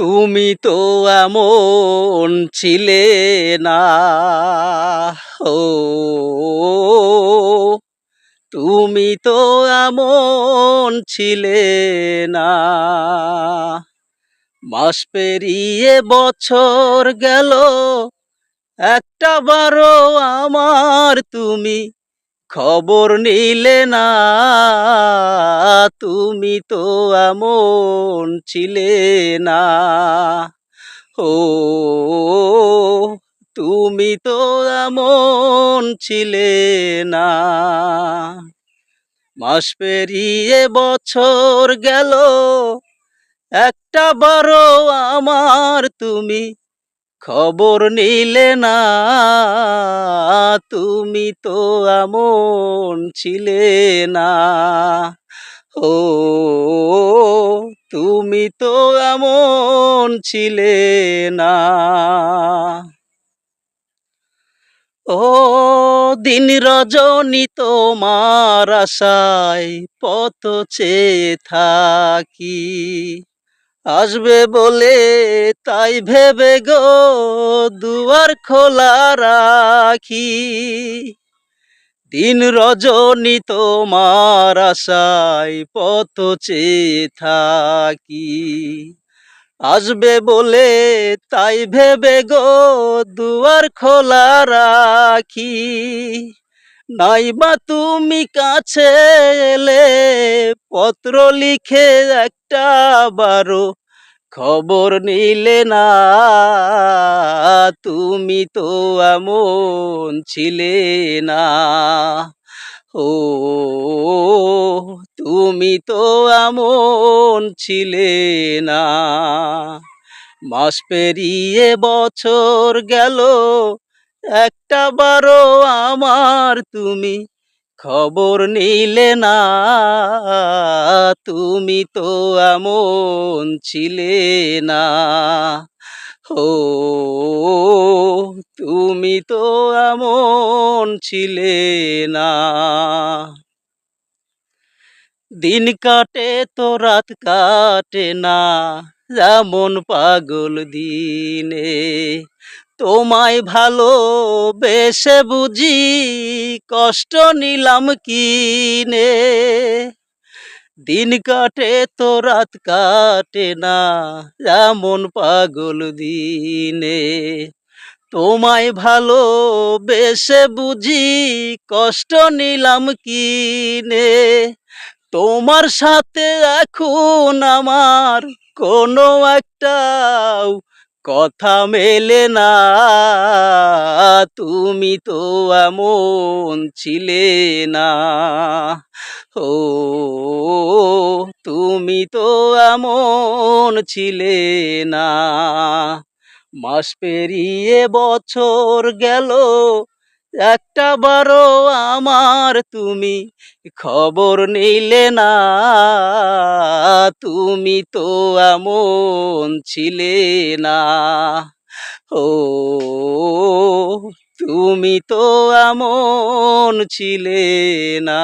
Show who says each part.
Speaker 1: তুমি তো এমন ছিলে না। ও, তুমি তো এমন ছিলে না। মাস পেরিয়ে বছর গেল, একটা বারো আমার তুমি খবর নিলে না, তুমি তো এমন ছিলে না। ও, তুমি তো এমন ছিলে না। মাস পেরিয়ে বছর গেল, একটা বারো আমার তুমি খবর নিলে না, তুমি তো এমন ছিলে না। ও, তুমি তো এমন ছিলে না। ও, দিন রজনী তোমার আশায় পত চেয়ে থাকি। আসবে বলে তাই ভেবে গো দুয়ার খোলা রাখি। দিন রজনী তোমার আশায় পত চেয়ে থাকি। আসবে বলে তাই ভেবে গো দুয়ার খোলা রাখি। নাইবা তুমি কাছে এলে পত্র লিখে একটা বারো। খবর নিলে না, তুমি তো এমন ছিলে না। ও, তুমি তো এমন ছিলে না। মাস পেরিয়ে বছর গেল একটা বারো আমার, তুমি খবর নিলে না। তুমি তো এমন ছিলে না। ও তুমি তো এমন ছিলে না। দিন কাটে তো রাত কাটে না, যেমন পাগল দিনে। তোমায় ভালো বেশে বুঝি কষ্ট নিলাম কিনে। দিন কাটে তো রাত কাটে না যেমন পাগল দিনে। তোমায় ভালো বেশে বুঝি কষ্ট নিলাম কিনে। তোমার সাথে এখন আমার কোনো একটাও কথা মেলে না, তুমি তো এমন ছিলে না। ও, তুমি তো এমন ছিলে না। মাস পেরিয়ে বছর গেল একটা বারো আমার তুমি খবর নিলে না, তুমি তো এমন ছিলে না। ও, তুমি তো এমন ছিলে না।